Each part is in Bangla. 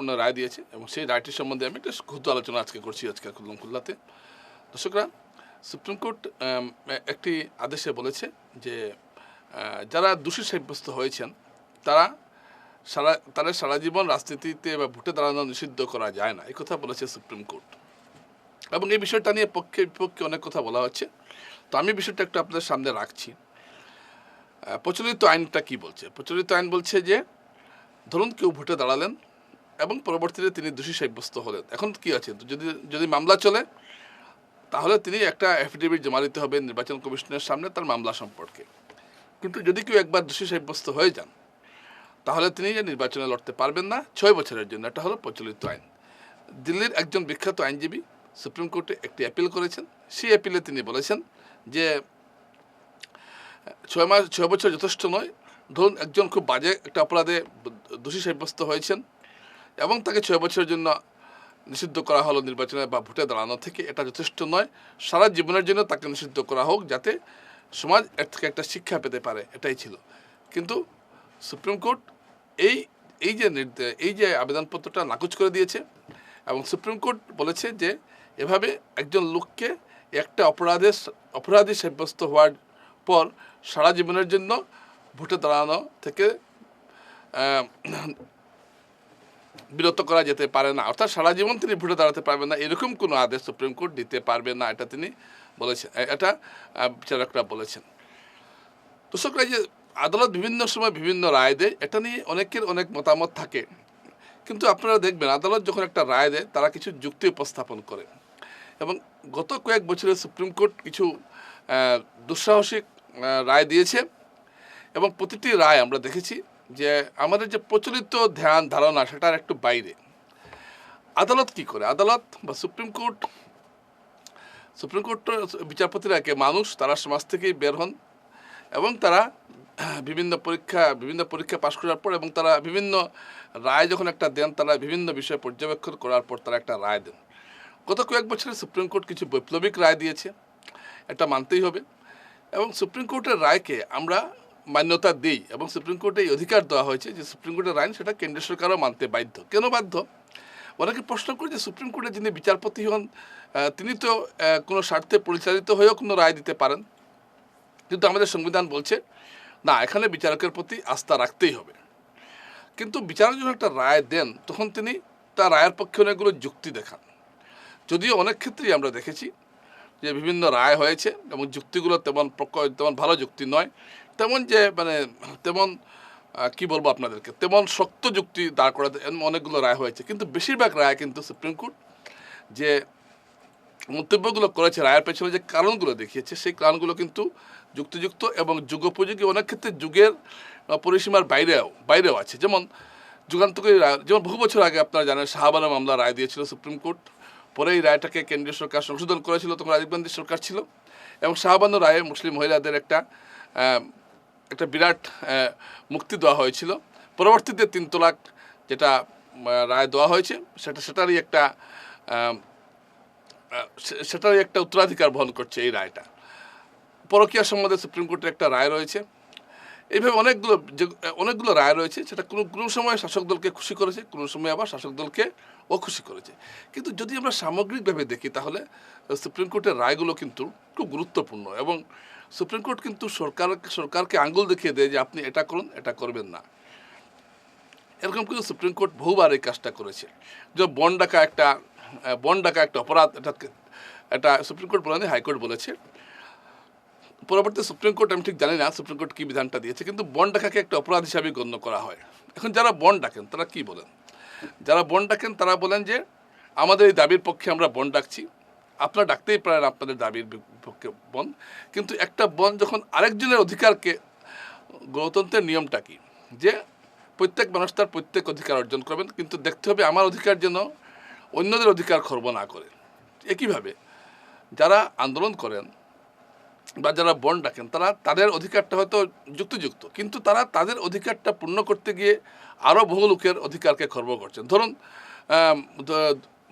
গুরুত্বপূর্ণ রায় দিয়েছে এবং সেই রায়টির সম্বন্ধে আমি একটা ক্ষুদ্র আলোচনা আজকে করছি, আজকে খুললাম খুলনাতে। দর্শকরা, সুপ্রিম কোর্ট একটি আদেশে বলেছে যে যারা দোষী সাব্যস্ত হয়েছেন, তারা সারা, তাদের সারা জীবন রাজনীতিতে বা ভোটে দাঁড়ানো নিষিদ্ধ করা যায় না। এই কথা বলেছে সুপ্রিম কোর্ট। এবং এই বিষয়টা নিয়ে পক্ষে বিপক্ষে অনেক কথা বলা হচ্ছে। তো আমি বিষয়টা একটু আপনাদের সামনে রাখছি। প্রচলিত আইনটা কি বলছে? প্রচলিত আইন বলছে যে, ধরুন কেউ ভোটে দাঁড়ালেন এবং পরবর্তীতে তিনি দোষী সাব্যস্ত হলেন। এখন কি আছে? যদি যদি মামলা চলে, তাহলে তিনি একটা অ্যাফিডেভিট জমা দিতে হবে নির্বাচন কমিশনের সামনে তার মামলা সম্পর্কে। কিন্তু যদি কেউ একবার দোষী সাব্যস্ত হয়ে যান, তাহলে তিনি যে নির্বাচনে লড়তে পারবেন না, ছয় বছরের জন্য, এটা হলো প্রচলিত আইন। দিল্লির একজন বিখ্যাত আইনজীবী সুপ্রিম কোর্টে একটি অ্যাপিল করেছেন। সেই অ্যাপিলে তিনি বলেছেন যে, ছয় মাস, ছয় বছর যথেষ্ট নয়। ধরুন, একজন খুব বাজে একটা অপরাধে দোষী সাব্যস্ত হয়েছেন এবং তাকে ছয় বছরের জন্য নিষিদ্ধ করা হলো নির্বাচনে বা ভোটে দাঁড়ানো থেকে এটা যথেষ্ট নয়। সারা জীবনের জন্য তাকে নিষিদ্ধ করা হোক যাতে সমাজ এর থেকে একটা শিক্ষা পেতে পারে, এটাই ছিল। কিন্তু সুপ্রিম কোর্ট এই এই যে এই যে আবেদনপত্রটা নাকচ করে দিয়েছে এবং সুপ্রিম কোর্ট বলেছে যে এভাবে একজন লোককে একটা অপরাধে, অপরাধী সাব্যস্ত হওয়ার পর সারা জীবনের জন্য ভোটে দাঁড়ানো থেকে বিরত করা যেতে পারে না। অর্থাৎ সারা জীবন তিনি ভোটে দাঁড়াতে পারবেন না। এরকম কোনো আদেশ সুপ্রিম কোর্ট দিতে পারবে না, এটা তিনি বলেছেন। এটা বিচারকরা বলেছেন। দর্শকরা যে আদালত বিভিন্ন সময় বিভিন্ন রায় দেয়, এটা নিয়ে অনেকের অনেক মতামত থাকে। কিন্তু আপনারা দেখবেন, আদালত যখন একটা রায় দেয়, তারা কিছু যুক্তি উপস্থাপন করে। এবং গত কয়েক বছরে সুপ্রিম কোর্ট কিছু দুঃসাহসিক রায় দিয়েছে। এবং প্রতিটি রায় আমরা দেখেছি যে আমাদের যে প্রচলিত ধ্যান, ধারণা, সেটার একটু বাইরে। আদালত কি করে? আদালত বা সুপ্রিম কোর্ট, সুপ্রিম কোর্টের বিচারপতিরা কে মানুষ, তারা সমাজ থেকেই বের হন এবং তারা বিভিন্ন পরীক্ষা বিভিন্ন পরীক্ষা পাশ করার পর এবং তারা বিভিন্ন রায় যখন একটা দেন, তারা বিভিন্ন বিষয় পর্যবেক্ষণ করার পর তারা একটা রায় দেন। গত কয়েক বছরে সুপ্রিম কোর্ট কিছু বৈপ্লবিক রায় দিয়েছে, এটা মানতেই হবে। এবং সুপ্রিম কোর্টের রায়কে আমরা মান্যতা দিই এবং সুপ্রিম কোর্টে এই অধিকার দেওয়া হয়েছে যে সুপ্রিম কোর্টের আইন সেটা কেন্দ্রীয় সরকারও মানতে বাধ্য। কেন বাধ্য? অনেকে প্রশ্ন করে যে সুপ্রিম কোর্টে যিনি বিচারপতি হন তিনি তো কোনো স্বার্থে পরিচালিত হয়েও কোনো রায় দিতে পারেন। কিন্তু আমাদের সংবিধান বলছে, না, এখানে বিচারকের প্রতি আস্থা রাখতেই হবে। কিন্তু বিচারক যখন একটা রায় দেন, তখন তিনি তার রায়ের পক্ষে অনেকগুলো যুক্তি দেখান। যদিও অনেক ক্ষেত্রেই আমরা দেখেছি যে বিভিন্ন রায় হয়েছে এবং যুক্তিগুলো তেমন তেমন ভালো যুক্তি নয়। তেমন যে মানে তেমন কি বলব আপনাদেরকে, তেমন শক্ত যুক্তি দাঁড় করাতে অনেকগুলো রায় হয়েছে। কিন্তু বেশিরভাগ রায় কিন্তু সুপ্রিম কোর্ট যে মন্তব্যগুলো করেছে, রায়ের পেছনে যে কারণগুলো দেখিয়েছে, সেই কারণগুলো কিন্তু যুক্তিযুক্ত এবং যুগোপযোগী অনেক ক্ষেত্রে যুগের পরিসীমার বাইরেও বাইরেও আছে। যেমন যুগান্তকারী রায়, যেমন বহু বছর আগে আপনারা জানেন, শাহবানা মামলা রায় দিয়েছিল সুপ্রিম কোর্ট পরে এই রায়টাকে কেন্দ্রীয় সরকার সংশোধন করেছিল, তখন রাজীব গান্ধী সরকার ছিল। এবং শাহবানো রায়ে মুসলিম মহিলাদের একটা একটা বিরাট মুক্তি দেওয়া হয়েছিল। পরবর্তীতে তিন তোলাক যেটা রায় দেওয়া হয়েছে, সেটা, সেটারই একটা সেটারই একটা উত্তরাধিকার বহন করছে এই রায়টা। পরকীয়া সম্বন্ধে সুপ্রিম কোর্টের একটা রায় রয়েছে। এইভাবে অনেকগুলো, যে- অনেকগুলো রায় রয়েছে, সেটা কোনো কোনো সময় শাসক দলকে খুশি করেছে, কোনো সময় আবার শাসক দলকে অখুশি করেছে। কিন্তু যদি আমরা সামগ্রিকভাবে দেখি তাহলে সুপ্রিম কোর্টের রায়গুলো কিন্তু খুব গুরুত্বপূর্ণ এবং সুপ্রিম কোর্ট কিন্তু সরকার, সরকারকে আঙ্গুল দেখিয়ে দেয় যে আপনি এটা করুন, এটা করবেন না। এরকম কিন্তু সুপ্রিম কোর্ট বহুবার এই কাজটা করেছে। যে বন ডাকা একটা, বন ডাকা একটা অপরাধ, এটা এটা সুপ্রিম কোর্ট বলেনি, হাইকোর্ট বলেছে। পরবর্তী সুপ্রিম কোর্ট, আমি ঠিক জানি না সুপ্রিম কোর্ট কী বিধানটা দিয়েছে, কিন্তু বন ডাকাকে একটা অপরাধ হিসাবে গণ্য করা হয়। এখন যারা বন ডাকেন, তারা কি বলেন? যারা বন ডাকেন, তারা বলেন যে, আমাদের এই দাবির পক্ষে আমরা বন ডাকছি। আপনারা ডাকতেই পারেন আপনাদের দাবির পক্ষে বন। কিন্তু একটা বন যখন আরেকজনের অধিকারকে, গণতন্ত্রের নিয়মটা কি? যে প্রত্যেক মানুষ তার প্রত্যেক অধিকার অর্জন করবেন, কিন্তু দেখতে হবে আমার অধিকার যেন অন্যদের অধিকার খর্ব না করে। একইভাবে যারা আন্দোলন করেন বা যারা বন ডাকেন তারা তাদের অধিকারটা হয়তো যুক্তিযুক্ত, কিন্তু তারা তাদের অধিকারটা পূর্ণ করতে গিয়ে আরও বহু লোকের অধিকারকে খর্ব করছেন। ধরুন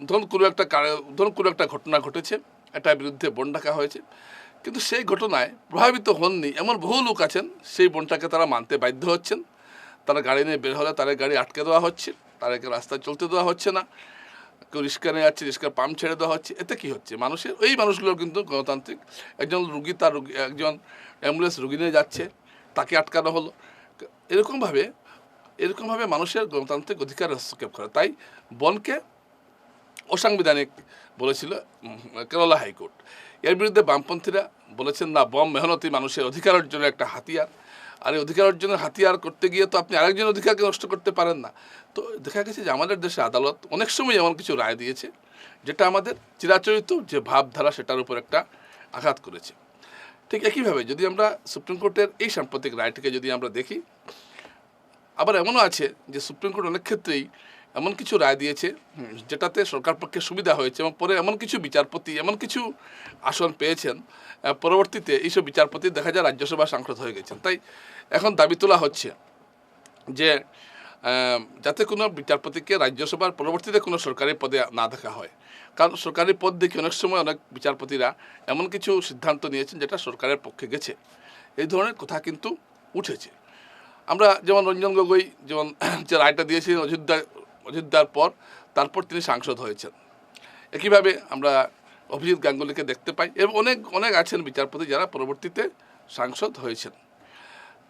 ধরুন কোনো একটা ধরুন কোনো একটা ঘটনা ঘটেছে এটার বিরুদ্ধে বন ডাকা হয়েছে। কিন্তু সেই ঘটনায় প্রভাবিত হননি এমন বহু লোক আছেন, সেই বনটাকে তারা মানতে বাধ্য হচ্ছেন। তারা গাড়ি নিয়ে বের হলে তাদের গাড়ি আটকে দেওয়া হচ্ছে, তাদেরকে রাস্তায় চলতে দেওয়া হচ্ছে না। কেউ রিক্সা নিয়ে যাচ্ছে, রিক্সার পাম্প ছেড়ে দেওয়া হচ্ছে। এতে কী হচ্ছে? মানুষের, ওই মানুষগুলো কিন্তু গণতান্ত্রিক। একজন রুগী তার রুগী, একজন অ্যাম্বুলেন্স রুগী নিয়ে যাচ্ছে, তাকে আটকানো হলো। এরকমভাবে এরকমভাবে মানুষের গণতান্ত্রিক অধিকার হস্তক্ষেপ করে। তাই বনকে অসাংবিধানিক বলেছিল কেরালা হাইকোর্ট। এর বিরুদ্ধে বামপন্থীরা বলেছেন, না, বম মেহনতি মানুষের অধিকার অর্জনের একটা হাতিয়ার। আর এই অধিকার অর্জনের হাতিয়ার করতে গিয়ে তো আপনি আরেকজন অধিকারকে নষ্ট করতে পারেন না। তো দেখা গেছে যে আমাদের দেশে আদালত অনেক সময় এমন কিছু রায় দিয়েছে, যেটা আমাদের চিরাচরিত যে ভাবধারা সেটার উপর একটা আঘাত করেছে। ঠিক একইভাবে যদি আমরা সুপ্রিম কোর্টের এই সাম্প্রতিক রায়টিকে যদি আমরা দেখি, আবার এমনও আছে যে সুপ্রিম কোর্ট অনেক ক্ষেত্রেই এমন কিছু রায় দিয়েছে যেটাতে সরকার পক্ষে সুবিধা হয়েছে এবং পরে এমন কিছু বিচারপতি, এমন কিছু আসন পেয়েছেন পরবর্তীতে এইসব বিচারপতি দেখা যায় রাজ্যসভা সাংসদ হয়ে গেছেন। তাই এখন দাবি তোলা হচ্ছে যে যাতে কোনো বিচারপতিকে রাজ্যসভার পরবর্তীতে কোনো সরকারি পদে না দেখা হয়। কারণ সরকারি পদ দেখে অনেক সময় অনেক বিচারপতিরা এমন কিছু সিদ্ধান্ত নিয়েছেন যেটা সরকারের পক্ষে গেছে। এই ধরনের কথা কিন্তু উঠেছে। আমরা যেমন রঞ্জন গগৈ, যেমন যে রায়টা দিয়েছিলেন অযোধ্যা অযোধ্যার পর, তারপর তিনি সাংসদ হয়েছেন। একইভাবে আমরা অভিজিৎ গাঙ্গুলিকে দেখতে পাই এবং অনেক অনেক আছেন বিচারপতি যারা পরবর্তীতে সাংসদ হয়েছেন।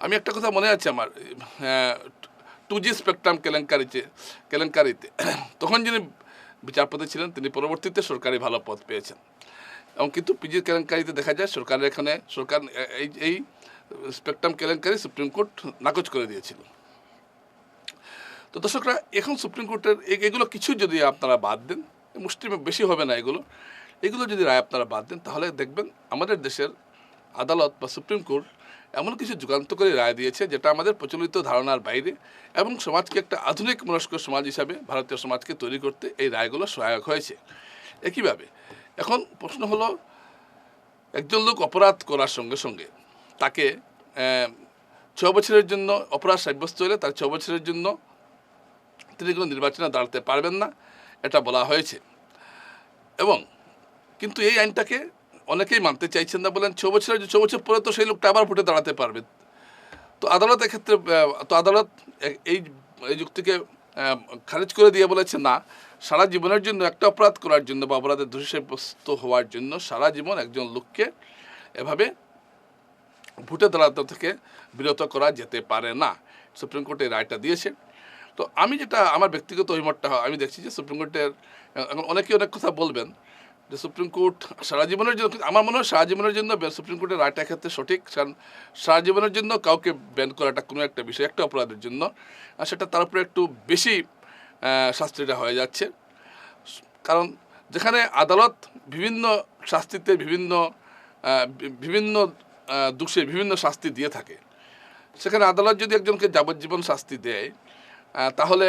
আমি একটা কথা মনে আছে আমার টু জি স্পেকট্রাম কেলেঙ্কারিতে কেলেঙ্কারিতে। তখন যিনি বিচারপতি ছিলেন, তিনি পরবর্তীতে সরকারি ভালো পদ পেয়েছেন। এবং কিন্তু পিজি কেলেঙ্কারিতে দেখা যায়, সরকারের এখানে, সরকার এই এই স্পেকট্রাম কেলেঙ্কারি সুপ্রিম কোর্ট নাকচ করে দিয়েছিল। তো দর্শকরা, এখন সুপ্রিম কোর্টের এগুলো কিছু যদি আপনারা বাদ দেন মুষ্টি বেশি হবে না এগুলো এগুলো যদি রায় আপনারা বাদ দেন, তাহলে দেখবেন আমাদের দেশের আদালত বা সুপ্রিম কোর্ট এমন কিছু যুগান্তকারী রায় দিয়েছে, যেটা আমাদের প্রচলিত ধারণার বাইরে এবং সমাজকে একটা আধুনিক মনস্ক সমাজ হিসাবে ভারতীয় সমাজকে তৈরি করতে এই রায়গুলো সহায়ক হয়েছে। একইভাবে, এখন প্রশ্ন হলো, একজন লোক অপরাধ করার সঙ্গে সঙ্গে তাকে ছ বছরের জন্য অপরাধ সাব্যস্ত হলে তার ছ বছরের জন্য তিনি কোনো নির্বাচনে দাঁড়াতে পারবেন না, এটা বলা হয়েছে। এবং কিন্তু এই আইনটাকে অনেকেই মানতে চাইছেন না বলেন ছ বছরের ছ বছর পরে তো সেই লোকটা আবার ভোটে দাঁড়াতে পারবে। তো আদালত এক্ষেত্রে তো আদালত এই এই যুক্তিকে খারিজ করে দিয়ে বলেছে, না, সারা জীবনের জন্য একটা অপরাধ করার জন্য বা অপরাধের দোষী সাব্যস্ত হওয়ার জন্য সারা জীবন একজন লোককে এভাবে ভোটে দাঁড়াতে থেকে বিরত করা যেতে পারে না। সুপ্রিম কোর্ট এই রায়টা দিয়েছে। তো আমি যেটা আমার ব্যক্তিগত অভিমতটা হয়, আমি দেখছি যে সুপ্রিম কোর্টের এখন অনেকেই অনেক কথা বলবেন যে সুপ্রিম কোর্ট সারা জীবনের জন্য আমার মনে হয় সারা জীবনের জন্য সুপ্রিম কোর্টের রায়টা ক্ষেত্রে সঠিক। কারণ সারা জীবনের জন্য কাউকে ব্যান করাটা কোনো একটা বিষয় একটা অপরাধের জন্য। আর সেটা তার উপরে একটু বেশি শাস্তিটা হয়ে যাচ্ছে। কারণ যেখানে আদালত বিভিন্ন শাস্তিতে বিভিন্ন বিভিন্ন দোষে বিভিন্ন শাস্তি দিয়ে থাকে। সেখানে আদালত যদি একজনকে যাবজ্জীবন শাস্তি দেয় তাহলে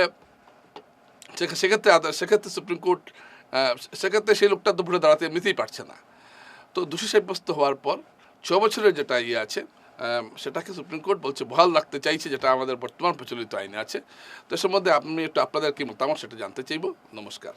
সেক্ষেত্রে সেক্ষেত্রে সুপ্রিম কোর্ট সেক্ষেত্রে সেই লোকটা তো ভুলে দাঁড়াতে এমনিতেই পারছে না। তো দোষী সাব্যস্ত হওয়ার পর ছ বছরের যেটা ইয়ে আছে সেটাকে সুপ্রিম কোর্ট বলছে, বহাল রাখতে চাইছে, যেটা আমাদের বর্তমান প্রচলিত আইনে আছে। তো সম্বন্ধে আপনি একটু আপনাদের কি মতামত সেটা জানতে চাইব। নমস্কার।